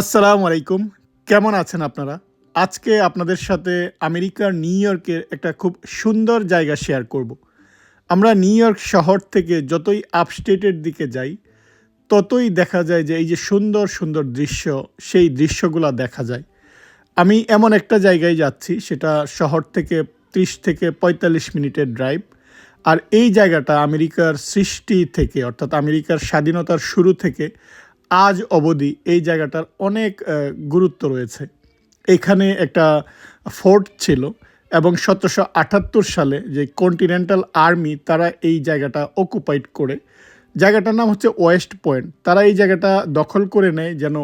আসসালামু আলাইকুম। কেমন আছেন আপনারা? আজকে আপনাদের সাথে আমেরিকার নিউ ইয়র্কের একটা খুব সুন্দর জায়গা শেয়ার করব। আমরা নিউ ইয়র্ক শহর থেকে যতই আপস্টেটের দিকে যাই, ততই দেখা যায় যে এই যে সুন্দর সুন্দর দৃশ্য, সেই দৃশ্যগুলো দেখা যায়। আমি এমন একটা জায়গায় যাচ্ছি, সেটা শহর থেকে ত্রিশ থেকে পঁয়তাল্লিশ মিনিটের ড্রাইভ। আর এই জায়গাটা আমেরিকার সৃষ্টি থেকে, অর্থাৎ আমেরিকার স্বাধীনতার শুরু থেকে আজ অবধি এই জায়গাটার অনেক গুরুত্ব রয়েছে। এখানে একটা ফোর্ট ছিল এবং সতেরোশো আটাত্তর সালে যে কন্টিনেন্টাল আর্মি তারা এই জায়গাটা অকুপাইড করে, জায়গাটার নাম হচ্ছে ওয়েস্ট পয়েন্ট। তারা এই জায়গাটা দখল করে নেয় যেন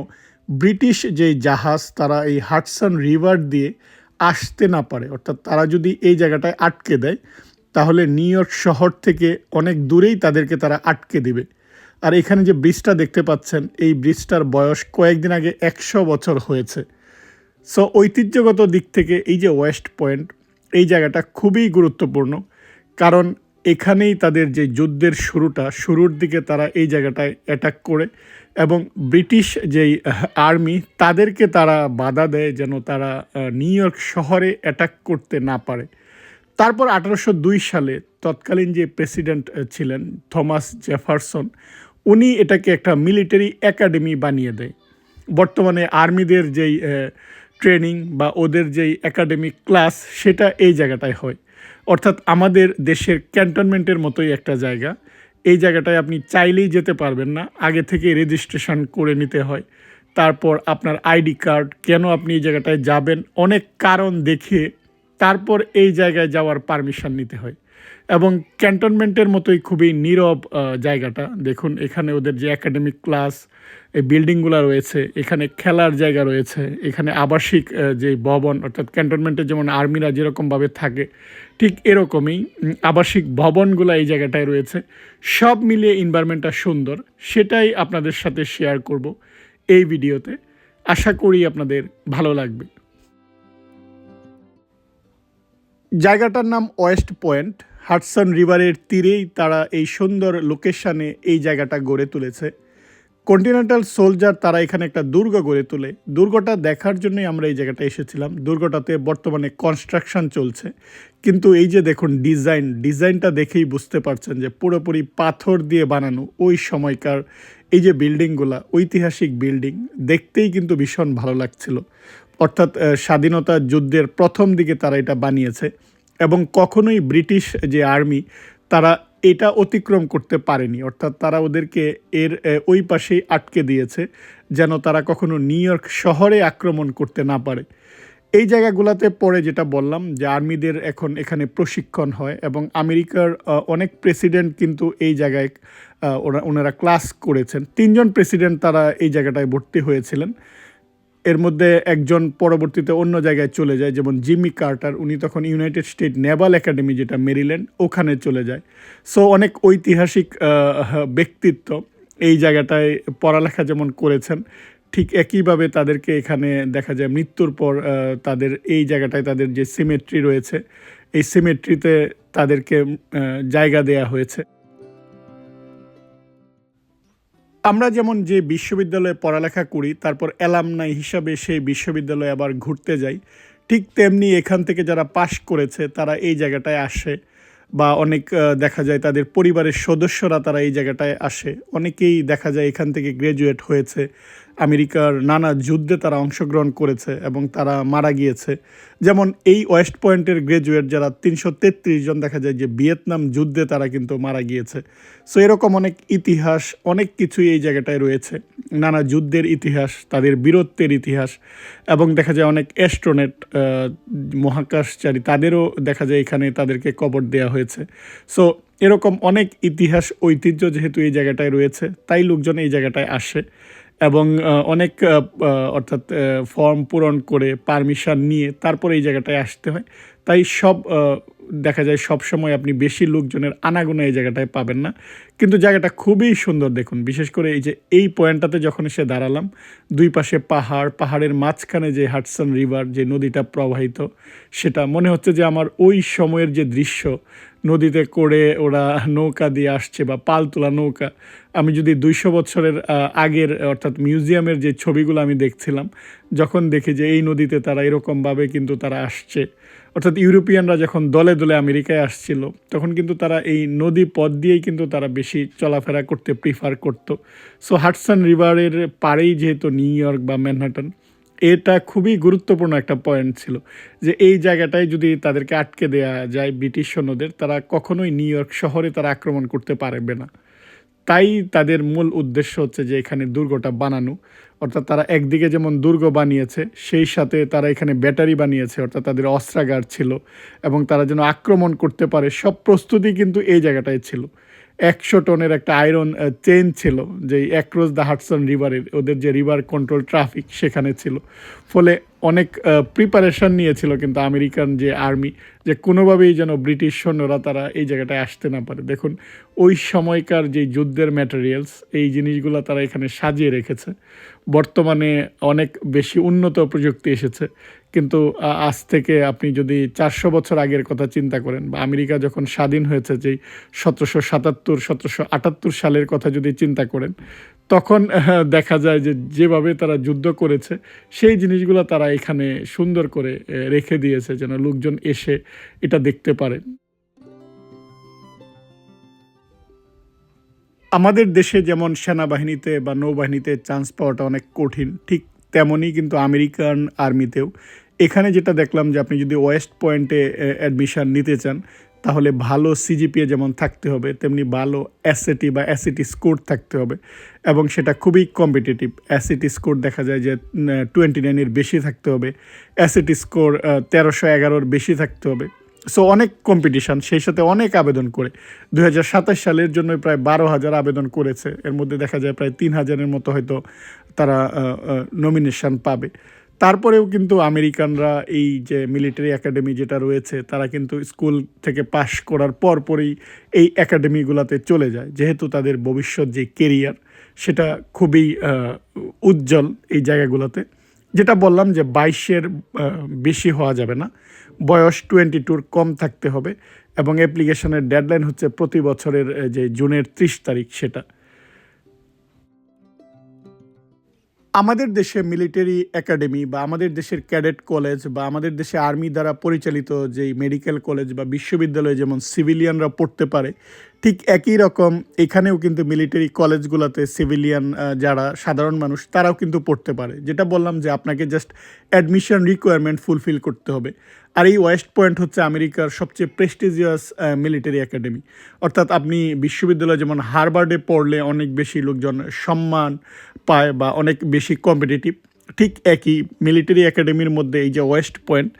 ব্রিটিশ যেই জাহাজ তারা এই হাডসন রিভার দিয়ে আসতে না পারে। অর্থাৎ তারা যদি এই জায়গাটায় আটকে দেয়, তাহলে নিউ ইয়র্ক শহর থেকে অনেক দূরেই তাদেরকে তারা আটকে দিবে। আর এখানে যে ব্রিজটা দেখতে পাচ্ছেন, এই ব্রিজটার বয়স কয়েকদিন আগে একশো বছর হয়েছে। সো ঐতিহ্যগত দিক থেকে এই যে ওয়েস্ট পয়েন্ট এই জায়গাটা খুবই গুরুত্বপূর্ণ। কারণ এখানেই তাদের যে যুদ্ধের শুরুটা, শুরুর দিকে তারা এই জায়গাটায় অ্যাটাক করে এবং ব্রিটিশ যেই আর্মি তাদেরকে তারা বাধা দেয় যেন তারা নিউ ইয়র্ক শহরে অ্যাটাক করতে না পারে। তারপর আঠারোশো দুই সালে তৎকালীন যে প্রেসিডেন্ট ছিলেন থমাস জেফারসন উনি এটাকে একটা মিলিটারি একাডেমি বানিয়ে দেয়। বর্তমানে আর্মিদের যেই ট্রেনিং বা ওদের যেই একাডেমিক ক্লাস, সেটা এই জায়গাটায় হয়। অর্থাৎ আমাদের দেশের ক্যান্টনমেন্টের মতোই একটা জায়গা। এই জায়গাটায় আপনি চাইলেই যেতে পারবেন না। আগে থেকে রেজিস্ট্রেশন করে নিতে হয়। তারপর আপনার আইডি কার্ড, কেন আপনি এই জায়গাটায় যাবেন, অনেক কারণ দেখিয়ে তারপর এই জায়গায় যাওয়ার পারমিশন নিতে হয়। এবং ক্যান্টনমেন্টের মতোই খুবই নীরব জায়গাটা। দেখুন, এখানে ওদের যে একাডেমিক ক্লাস এই বিল্ডিংগুলো রয়েছে, এখানে খেলার জায়গা রয়েছে, এখানে আবাসিক যে ভবন, অর্থাৎ ক্যান্টনমেন্টে যেমন আর্মিরা যেরকমভাবে থাকে, ঠিক এরকমই আবাসিক ভবনগুলো এই জায়গাটায় রয়েছে। সব মিলিয়ে এনভায়রনমেন্টটা সুন্দর। সেটাই আপনাদের সাথে শেয়ার করব এই ভিডিওতে। আশা করি আপনাদের ভালো লাগবে। জায়গাটার নাম ওয়েস্ট পয়েন্ট। হাডসন রিভারের তীরেই তারা এই সুন্দর লোকেশনে এই জায়গাটা গড়ে তুলেছে। কন্টিনেন্টাল সোলজার তারা এখানে একটা দুর্গ গড়ে তোলে। দুর্গটা দেখার জন্যই আমরা এই জায়গাটা এসেছিলাম। দুর্গটাতে বর্তমানে কনস্ট্রাকশন চলছে। কিন্তু এই যে দেখুন ডিজাইন ডিজাইনটা দেখেই বুঝতে পারছেন যে পুরোপুরি পাথর দিয়ে বানানো ওই সময়কার এই যে বিল্ডিংগুলা ঐতিহাসিক বিল্ডিং দেখতেই কিন্তু ভীষণ ভালো লাগছিল। অর্থাৎ স্বাধীনতা যুদ্ধের প্রথম দিকে তারা এটা বানিয়েছে। এবং কখনোই ব্রিটিশ যে আর্মি, তারা এটা অতিক্রম করতে পারেনি। অর্থাৎ তারা ওদেরকে এর ওই পাশেই আটকে দিয়েছে, যেন তারা কখনো নিউ ইয়র্ক শহরে আক্রমণ করতে না পারে। এই জায়গাগুলোতে পরে যেটা বললাম, যে আর্মিদের এখন এখানে প্রশিক্ষণ হয় এবং আমেরিকার অনেক প্রেসিডেন্ট কিন্তু এই জায়গায় ওরা, ওনারা ক্লাস করেছেন। তিনজন প্রেসিডেন্ট তারা এই জায়গাটায় ভর্তি হয়েছিলেন। এর মধ্যে একজন পরবর্তীতে অন্য জায়গায় চলে যায়, যেমন জিমি কার্টার। উনি তখন ইউনাইটেড স্টেট নেভাল একাডেমি যেটা মেরিল্যান্ড ওখানে চলে যায়। সো অনেক ঐতিহাসিক ব্যক্তিত্ব এই জায়গাটায় পড়ালেখা যেমন করেছেন, ঠিক একইভাবে তাদেরকে এখানে দেখা যায় মৃত্যুর পর তাদের এই জায়গাটায় তাদের যে সিমেট্রি রয়েছে, এই সিমেট্রিতে তাদেরকে জায়গা দেয়া হয়েছে। আমরা যেমন যে বিশ্ববিদ্যালয়ে পড়ালেখা করি, তারপর অ্যালামনাই হিসাবে সেই বিশ্ববিদ্যালয়ে আবার ঘুরতে যাই, ঠিক তেমনি এখান থেকে যারা পাশ করেছে, তারা এই জায়গাটায় আসে বা অনেক দেখা যায় তাদের পরিবারের সদস্যরা তারা এই জায়গাটায় আসে। অনেকেই দেখা যায় এখান থেকে গ্র্যাজুয়েট হয়েছে। আমেরিকার নানা যুদ্ধে তারা অংশগ্রহণ করেছে এবং তারা মারা গিয়েছে। যেমন এই ওয়েস্ট পয়েন্টের গ্র্যাজুয়েট যারা তিনশো তেত্রিশ জন দেখা যায় যে ভিয়েতনাম যুদ্ধে তারা কিন্তু মারা গিয়েছে। সো এরকম অনেক ইতিহাস, অনেক কিছুই এই জায়গাটায় রয়েছে। নানা যুদ্ধের ইতিহাস, তাদের বীরত্বের ইতিহাস এবং দেখা যায় অনেক অ্যাস্ট্রোনেট মহাকাশচারী তাদেরও দেখা যায় এখানে তাদেরকে কবর দেওয়া হয়েছে। সো এরকম অনেক ইতিহাস, ঐতিহ্য যেহেতু এই জায়গাটায় রয়েছে, তাই লোকজন এই জায়গাটায় আসে। এবং অনেক অর্থাৎ ফর্ম পূরণ করে পারমিশন নিয়ে তারপরে এই জায়গাটায় আসতে হয়। তাই সব দেখা যায় সব সময় আপনি বেশি লোকজনের আনাগোনা এই জায়গাটায় পাবেন না। কিন্তু জায়গাটা খুবই সুন্দর দেখুন। বিশেষ করে এই যে, এই পয়েন্টটাতে যখন এসে দাঁড়ালাম, দুই পাশে পাহাড়, পাহাড়ের মাঝখানে যে হাডসন রিভার যে নদীটা প্রবাহিত, সেটা মনে হচ্ছে যে আমার ওই সময়ের যে দৃশ্য নদীতে করে ওরা নৌকা দিয়ে আসছে বা পাল তোলা নৌকা। আমি যদি দুইশো বছরের আগের, অর্থাৎ মিউজিয়ামের যে ছবিগুলো আমি দেখছিলাম, যখন দেখি যে এই নদীতে তারা এরকমভাবে কিন্তু তারা আসছে। অর্থাৎ ইউরোপিয়ানরা যখন দলে দলে আমেরিকায় আসছিল, তখন কিন্তু তারা এই নদী পথ দিয়েই কিন্তু তারা বেশি চলাফেরা করতে প্রিফার করতো। সো হাটসন রিভারের পাড়েই যেহেতু নিউ ইয়র্ক বা ম্যানহাটন এটা খুবই গুরুত্বপূর্ণ একটা পয়েন্ট ছিল যে এই জায়গাটায় যদি তাদেরকে আটকে দেওয়া যায় ব্রিটিশ সৈন্যদের, তারা কখনোই নিউ ইয়র্ক শহরে তারা আক্রমণ করতে পারবে না। তাই তাদের মূল উদ্দেশ্য হচ্ছে যে এখানে দুর্গটা বানানো। অর্থাৎ তারা একদিকে যেমন দুর্গ বানিয়েছে, সেই সাথে তারা এখানে ব্যাটারি বানিয়েছে, অর্থাৎ তাদের অস্ত্রাগার ছিল এবং তারা যেন আক্রমণ করতে পারে, সব প্রস্তুতি কিন্তু এই জায়গাটায় ছিল। একশো টনের একটা আয়রন চেন ছিল যে অ্যাক্রস দ্য হাটসন রিভারের ওদের যে রিভার কন্ট্রোল ট্রাফিক সেখানে ছিল। ফলে অনেক প্রিপারেশন নিয়েছিল কিন্তু আমেরিকান যে আর্মি যে কোনোভাবেই যেন ব্রিটিশ সৈন্যরা তারা এই জায়গাটায় আসতে না পারে। দেখুন, ওই সময়কার যে যুদ্ধের ম্যাটেরিয়ালস এই জিনিসগুলো তারা এখানে সাজিয়ে রেখেছে। বর্তমানে অনেক বেশি উন্নত প্রযুক্তি এসেছে। কিন্তু আজ থেকে আপনি যদি চারশো বছর আগের কথা চিন্তা করেন বা আমেরিকা যখন স্বাধীন হয়েছে যেই সতেরোশো সাতাত্তর, সতেরোশো আটাত্তর সালের কথা যদি চিন্তা করেন, তখন দেখা যায় যে যেভাবে তারা যুদ্ধ করেছে, সেই জিনিসগুলো তারা এখানে সুন্দর করে রেখে দিয়েছে যেন লোকজন এসে এটা দেখতে পারে। আমাদের দেশে যেমন সেনাবাহিনীতে বা নৌবাহিনীতে চান্স পাওয়াটা অনেক কঠিন, ঠিক তেমনই কিন্তু আমেরিকান আর্মিতেও। এখানে যেটা দেখলাম যে আপনি যদি ওয়েস্ট পয়েন্টে অ্যাডমিশান নিতে চান, তাহলে ভালো সিজিপিএ যেমন থাকতে হবে, তেমনি ভালো অ্যাসিটি বা অ্যাসিটি স্কোর থাকতে হবে এবং সেটা খুবই কম্পিটিটিভ অ্যাসিটি স্কোর দেখা যায় যে টোয়েন্টি নাইনের বেশি থাকতে হবে অ্যাসিটি স্কোর তেরোশো এগারোর বেশি থাকতে হবে। সো অনেক কম্পিটিশান সেই সাথে অনেক আবেদন করে। দু হাজার সাতাশ সালের জন্য প্রায় বারো হাজার আবেদন করেছে, এর মধ্যে দেখা যায় প্রায় তিন হাজারের মতো হয়তো তারা নমিনেশন পাবে। তারপরেও কিন্তু আমেরিকানরা এই যে মিলিটারি একাডেমি যেটা রয়েছে, তারা কিন্তু স্কুল থেকে পাশ করার পর পরই এই একাডেমিগুলোতে চলে যায়। যেহেতু তাদের ভবিষ্যৎ যে কেরিয়ার, সেটা খুবই উজ্জ্বল এই জায়গাগুলোতে। যেটা বললাম যে বাইশের বেশি হওয়া যাবে না। বয়স টোয়েন্টি টুর কম থাকতে হবে এবং অ্যাপ্লিকেশনের ডেডলাইন হচ্ছে প্রতি বছরের যে জুনের ত্রিশ তারিখ সেটা। আমাদের দেশে মিলিটারি একাডেমি বা আমাদের দেশের ক্যাডেট কলেজ বা আমাদের দেশে আর্মি দ্বারা পরিচালিত যেই মেডিকেল কলেজ বা বিশ্ববিদ্যালয়ে যেমন সিভিলিয়ানরা পড়তে পারে, ঠিক একই রকম এখানেও কিন্তু মিলিটারি কলেজগুলোতে সিভিলিয়ান যারা সাধারণ মানুষ তারাও কিন্তু পড়তে পারে। যেটা বললাম যে আপনাকে জাস্ট অ্যাডমিশন রিকোয়ারমেন্ট ফুলফিল করতে হবে। আর এই ওয়েস্ট পয়েন্ট হচ্ছে আমেরিকার সবচেয়ে প্রেস্টিজিয়াস মিলিটারি একাডেমি অর্থাৎ আপনি বিশ্ববিদ্যালয় যেমন হারবার্ডে পড়লে অনেক বেশি লোকজন সম্মান পায় বা অনেক বেশি কম্পিটিটিভ ঠিক একই মিলিটারি একাডেমির মধ্যে এই যে ওয়েস্ট পয়েন্ট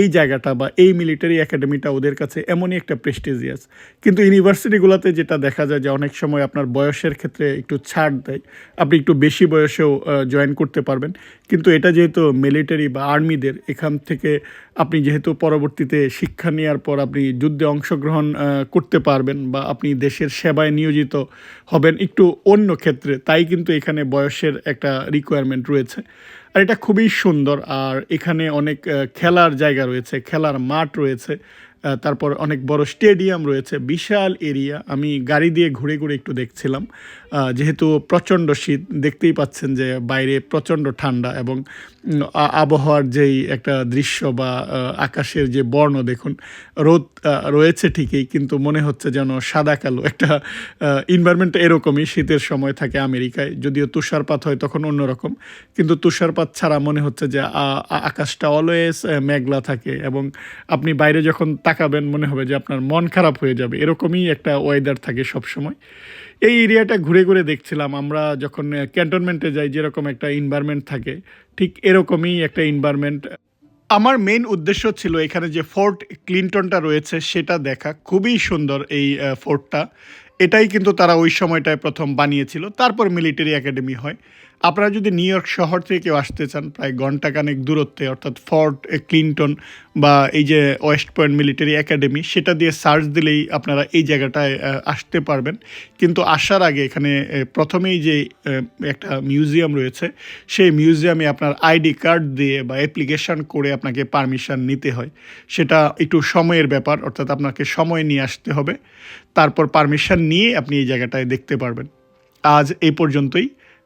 এই জায়গাটা বা এই মিলিটারি একাডেমিটা ওদের কাছে এমনই একটা প্রেস্টিজিয়াস কিন্তু ইউনিভার্সিটিগুলোতে যেটা দেখা যায় যে অনেক সময় আপনার বয়সের ক্ষেত্রে একটু ছাড় দেয়, আপনি একটু বেশি বয়সেও জয়েন করতে পারবেন। কিন্তু এটা যেহেতু মিলিটারি বা আর্মিদের এখান থেকে আপনি যেহেতু পরবর্তীতে শিক্ষা নেওয়ার পর আপনি যুদ্ধে অংশগ্রহণ করতে পারবেন বা আপনি দেশের সেবায় নিয়োজিত হবেন একটু অন্য ক্ষেত্রে, তাই কিন্তু এখানে বয়সের একটা রিকোয়ারমেন্ট রয়েছে। আর এটা খুবই সুন্দর। আর এখানে অনেক খেলার জায়গা রয়েছে, খেলার মাঠ রয়েছে তারপর অনেক বড় স্টেডিয়াম রয়েছে, বিশাল এরিয়া। আমি গাড়ি দিয়ে ঘুরে ঘুরে একটু দেখছিলাম। যেহেতু প্রচণ্ড শীত, দেখতেই পাচ্ছেন যে বাইরে প্রচণ্ড ঠান্ডা এবং আবহাওয়ার যেই একটা দৃশ্য বা আকাশের যে বর্ণ দেখুন, রোদ রয়েছে ঠিকই, কিন্তু মনে হচ্ছে যেন সাদা কালো। একটা ইনভায়রনমেন্ট এরকমই, শীতের সময় থাকে আমেরিকায়, যদিও তুষারপাত হয় তখন অন্যরকম, কিন্তু তুষারপাত ছাড়া মনে হচ্ছে যে আকাশটা অলওয়েজ মেঘলা থাকে এবং আপনি বাইরে যখন তাকাবেন, মনে হবে যে আপনার মন খারাপ হয়ে যাবে। এরকমই একটা ওয়েদার থাকে সব সময় এই এরিয়াটা ঘুরে ঘুরে দেখছিলাম। আমরা যখন ক্যান্টনমেন্টে যাই, যেরকম একটা এনভায়রনমেন্ট থাকে, ঠিক এরকমই একটা এনভায়রনমেন্ট আমার মেন উদ্দেশ্য ছিল এখানে যে ফোর্ট ক্লিনটনটা রয়েছে, সেটা দেখা। খুবই সুন্দর এই ফোর্টটা এটাই কিন্তু তারা ওই সময়টায় প্রথম বানিয়েছিল। তারপর মিলিটারি একাডেমি হয়। আপনারা যদি নিউ ইয়র্ক শহর থেকে কেউ আসতে চান, প্রায় ঘন্টাখানেক দূরত্বে, অর্থাৎ ফর্ট ক্লিনটন বা এই যে ওয়েস্ট পয়েন্ট মিলিটারি একাডেমি, সেটা দিয়ে সার্চ দিলেই আপনারা এই জায়গাটায় আসতে পারবেন। কিন্তু আসার আগে এখানে প্রথমেই যে একটা মিউজিয়াম রয়েছে, সেই মিউজিয়ামে আপনার আইডি কার্ড দিয়ে বা অ্যাপ্লিকেশন করে আপনাকে পারমিশন নিতে হয়। সেটা একটু সময়ের ব্যাপার, অর্থাৎ আপনাকে সময় নিয়ে আসতে হবে। তারপর পারমিশন নিয়ে আপনি এই জায়গাটায় দেখতে পারবেন। আজ এই পর্যন্তই।